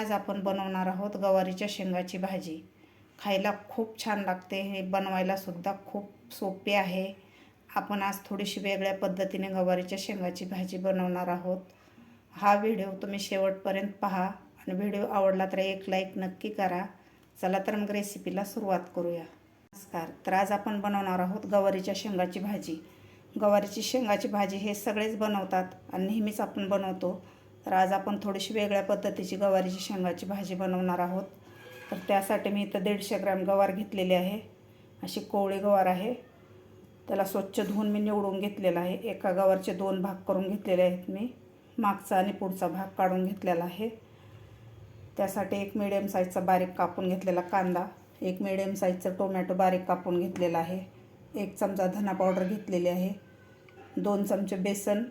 आज आपण बनवणार आहोत गवारीच्या शेंगाची भाजी. खायला खूप छान लागते. हे बनवायलासुद्धा खूप सोपे आहे. आपण आज थोडीशी वेगळ्या पद्धतीने गवारीच्या शेंगाची भाजी बनवणार आहोत. हा व्हिडिओ तुम्ही शेवटपर्यंत पहा आणि व्हिडिओ आवडला तर एक लाईक नक्की करा. चला तर मग रेसिपीला सुरुवात करूया. नमस्कार. तर आज आपण बनवणार आहोत गवारीच्या शेंगाची भाजी. गवारीची शेंगाची भाजी हे सगळेच बनवतात आणि नेहमीच आपण बनवतो. तर आज आपण थोडीशी वेगळ्या पद्धतीची गवारीची शेंगाची भाजी बनवणार आहोत. तर त्यासाठी मी इथं दीडशे ग्रॅम गवार घेतलेली आहे. अशी कोवळी गवार आहे. त्याला स्वच्छ धुवून मी निवडून घेतलेला आहे. एका गवारचे दोन भाग करून घेतलेले आहेत मी. मागचा आणि पुढचा भाग काढून घेतलेला आहे. त्यासाठी एक मिडियम साईजचा बारीक कापून घेतलेला कांदा एक मिडियम साईजचा टोमॅटो बारीक कापून घेतलेला आहे. एक चमचा धना पावडर घेतलेली आहे. दोन चमचे बेसन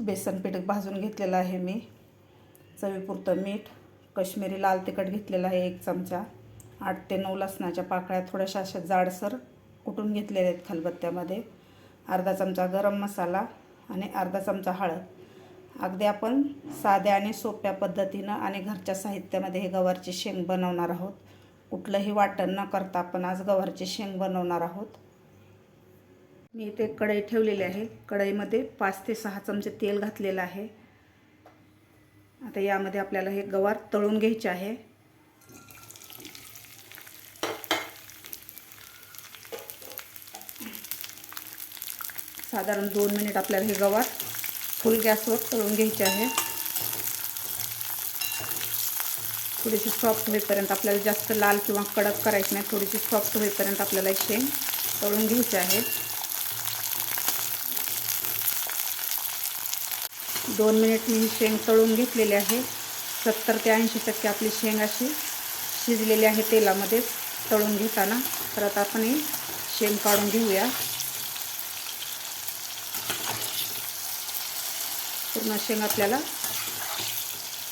बेसन पीठ भाजून घेतलेलं आहे मी. चवीपुरतं मीठ कश्मीरी लाल तिखट घेतलेलं आहे एक चमचा आठ ते नऊ लसणाच्या पाकळ्या थोड्याशा अशा जाडसर कुटून घेतलेल्या आहेत खलबत्त्यामध्ये. अर्धा चमचा गरम मसाला आणि अर्धा चमचा हळद. अगदी आपण साध्या आणि सोप्या पद्धतीनं आणि घरच्या साहित्यामध्ये हे गवारचे शेंग बनवणार आहोत. कुठलंही वाटण न करता आपण आज गवारचे शेंग बनवणार आहोत. मी इथे कढई ठेवलेली आहे. कढईमध्ये पाच ते सहा चमचे तेल घातलेलं आहे. आता यामध्ये आपल्याला हे गवार तळून घ्यायचे आहे. साधारण दोन मिनिट आपल्याला हे गवार फुल गॅसवर तळून घ्यायचे आहे. थोडीशी सॉफ्ट होईपर्यंत आपल्याला जास्त लाल किंवा कडक करायची नाही. थोडीशी सॉफ्ट होईपर्यंत आपल्याला शेंग तळून घ्यायचे आहे. दोन मिनिट मी शेंग तळून घेतलेली आहे. सत्तर ते ऐंशी टक्के आपली शेंग अशी शिजलेली आहे तेलामध्ये तळून घेताना. परत आपण ही शेंग काढून घेऊया. पूर्ण शेंग आपल्याला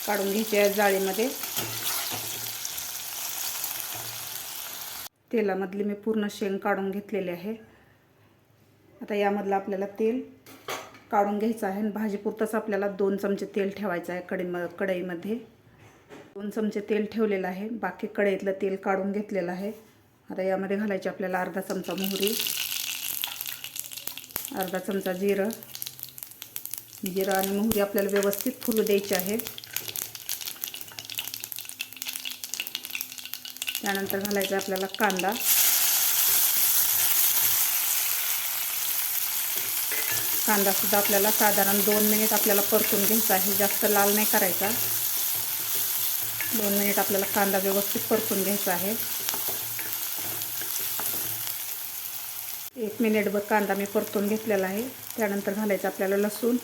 काढून घ्यायची आहे जाळीमध्ये. तेलामधली मी पूर्ण शेंग काढून घेतलेली आहे. आता यामधलं आपल्याला तेल काढून घ्यायचं आहे आणि भाजीपुरतंच आपल्याला दोन चमचे तेल ठेवायचं आहे कडी म कढईमध्ये. दोन चमचे तेल ठेवलेलं आहे. बाकी कढईतलं तेल काढून घेतलेलं आहे. आता यामध्ये घालायचे आपल्याला अर्धा चमचा मोहरी अर्धा चमचा जिरं. जिरं आणि मोहरी आपल्याला व्यवस्थित फुलू द्यायची आहे. त्यानंतर घालायचा आपल्याला कांदा. कांदासुद्धा आपल्याला साधारण दोन मिनिट आपल्याला परतून घ्यायचा आहे. जास्त लाल नाही करायचा. दोन मिनिट आपल्याला कांदा व्यवस्थित परतून घ्यायचा आहे. एक मिनिटभर कांदा मी परतून घेतलेला आहे. त्यानंतर घालायचं आपल्याला लसूण.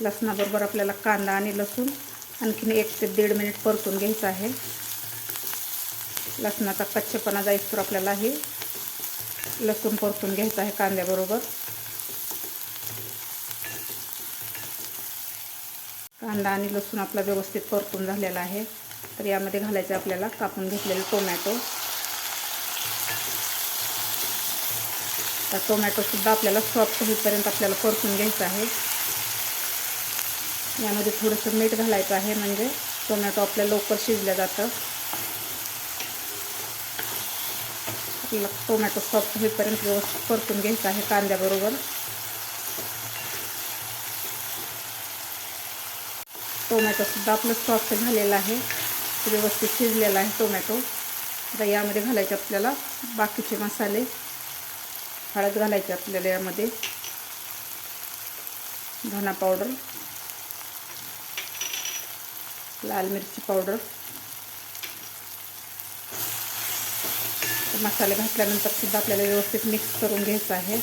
लसणाबरोबर आपल्याला कांदा आणि लसूण आणखीन एक ते दीड मिनिट परतून घ्यायचं आहे. लसणाचा कच्चेपणा जाईस्तोवर आपल्याला हे लसूण परतून घ्यायचं आहे कांद्याबरोबर. कांदा आणि लसूण आपला व्यवस्थित परतून झालेला आहे. तर यामध्ये घालायचं आपल्याला कापून घेतलेलं टोमॅटो. तर टोमॅटोसुद्धा आपल्याला सॉफ्ट होईपर्यंत आपल्याला परतून घ्यायचं आहे. यामध्ये थोडंसं मीठ घालायचं आहे म्हणजे टोमॅटो आपल्या लवकर शिजलं जातं. आपल्याला टोमॅटो सॉफ्ट होईपर्यंत व्यवस्थित परतून घ्यायचं आहे कांद्याबरोबर. टोमॅटोसुद्धा आपलं सॉफ्ट झालेलं आहे. व्यवस्थित शिजलेलं आहे टोमॅटो आता यामध्ये घालायचे आपल्याला बाकीचे मसाले. हळद घालायचे आपल्याला यामध्ये. धना पावडर लाल मिरची पावडर मसाले घातल्यानंतर सुद्धा आपल्याला व्यवस्थित मिक्स करून घ्यायचं आहे.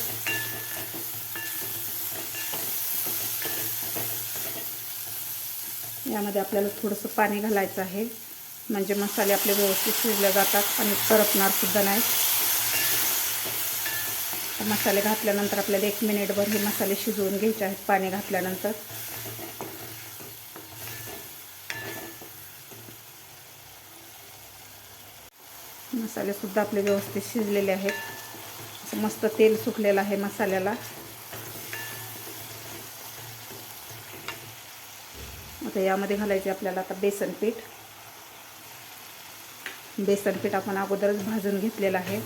यामध्ये आपल्याला थोडंसं पाणी घालायचं आहे. म्हणजे मसाले आपले व्यवस्थित शिजले जातात आणि करपणार सुद्धा नाही मसाले घातल्यानंतर आपल्याला एक मिनिटभर हे मसाले शिजवून घ्यायचे आहेत पाणी घातल्यानंतर. मसालेसुद्धा आपले व्यवस्थित शिजलेले आहेत. असं मस्त तेल सुकलेलं आहे मसाल्याला. आता यामध्ये घालायचे आपल्याला आता बेसन पीठ. बेसन पीठ आपण अगोदरच भाजून घेतलेलं आहे.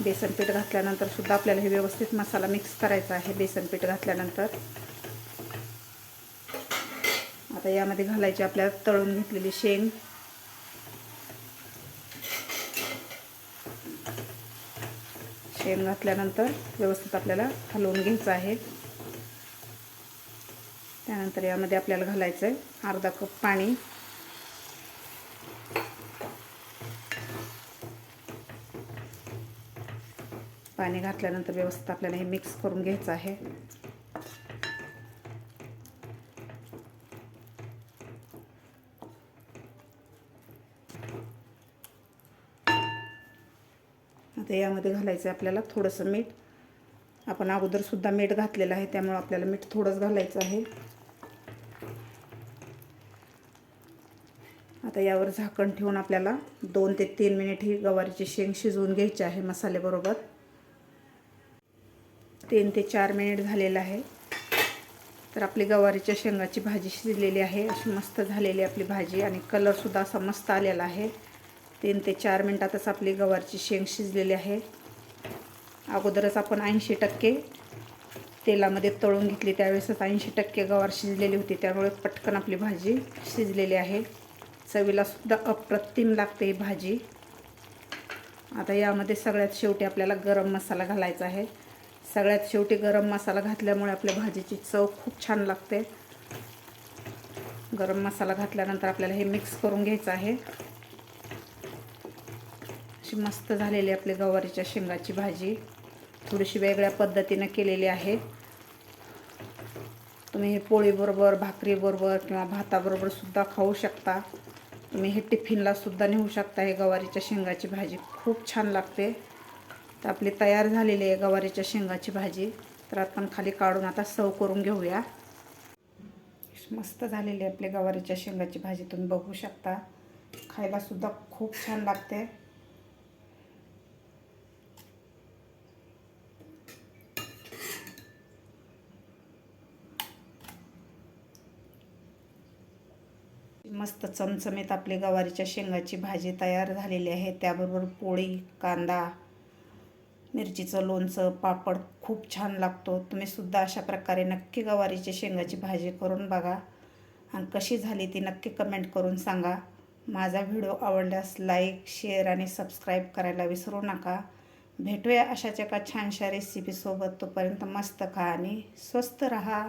बेसन पीठ घातल्यानंतर सुद्धा आपल्याला हे व्यवस्थित मसाला मिक्स करायचा आहे बेसन पीठ घातल्यानंतर. आता यामध्ये घालायची आपल्याला तळून घेतलेली शेंग. शेंग घातल्यानंतर व्यवस्थित आपल्याला हलवून घ्यायचं आहे. त्यानंतर यामध्ये आपल्याला घालायचं आहे अर्धा कप पाणी. पाणी घातल्यानंतर व्यवस्थित आपल्याला हे मिक्स करून घ्यायचं आहे. आता यामध्ये घालायचं आहे आपल्याला थोडंसं मीठ. आपण अगोदरसुद्धा मीठ घातलेलं आहे त्यामुळं आपल्याला मीठ थोडंच घालायचं आहे. आता यावर झाकण ठेवून आपल्याला दोन ते तीन मिनिट ही गवारीची शेंग शिजवून घ्यायची आहे मसाल्याबरोबर तीन ते चार मिनिट झालेलं आहे. तर आपली गवारीच्या शेंगाची भाजी शिजलेली आहे अशी मस्त झालेली आपली भाजी. आणि कलरसुद्धा असा मस्त आलेला आहे. तीन ते चार मिनटातच आपली गवारची शेंग शिजलेली आहे. अगोदरच आपण ऐंशी टक्के तेलामध्ये तळून घेतली. त्यावेळेसच ऐंशी टक्के गवार शिजलेली होती. त्यामुळे पटकन आपली भाजी शिजलेली आहे. चवीलासुद्धा अप्रतिम लागते ही भाजी. आता यामध्ये सगळ्यात शेवटी आपल्याला गरम मसाला घालायचा आहे. सगळ्यात शेवटी गरम मसाला घातल्यामुळे आपल्या भाजीची चव खूप छान लागते. गरम मसाला घातल्यानंतर आपल्याला हे मिक्स करून घ्यायचं आहे. अशी मस्त झालेली आपली गवारीच्या शेंगाची भाजी. थोडीशी वेगळ्या पद्धतीनं केलेली आहे. तुम्ही हे पोळीबरोबर भाकरीबरोबर किंवा भाताबरोबर सुद्धा खाऊ शकता. तुम्ही हे टिफिनला सुद्धा नेऊ शकता. हे गवारीच्या शेंगाची भाजी खूप छान लागते. तर आपली तयार झालेली आहे गवारीच्या शेंगाची भाजी. तर आपण खाली काढून आता सर्व करून घेऊया. मस्त झालेली आहे आपली गवारीच्या शेंगाची भाजी. तुम्ही बघू शकता. खायला सुद्धा खूप छान लागते. मस्त चमचमीत आपली गवारीच्या शेंगाची भाजी तयार झालेली आहे. त्याबरोबर पोळी कांदा मिरचीचं लोणचं पापड खूप छान लागतो. तुम्ही सुद्धा अशा प्रकारे नक्की गवारीची शेंगाची भाजी करून बघा. आणि कशी झाली ती नक्की कमेंट करून सांगा. माझा व्हिडिओ आवडल्यास लाईक शेअर आणि सबस्क्राईब करायला विसरू नका. भेटूया अशाच एका छानशा रेसिपीसोबत तोपर्यंत मस्त खा आणि स्वस्त रहा.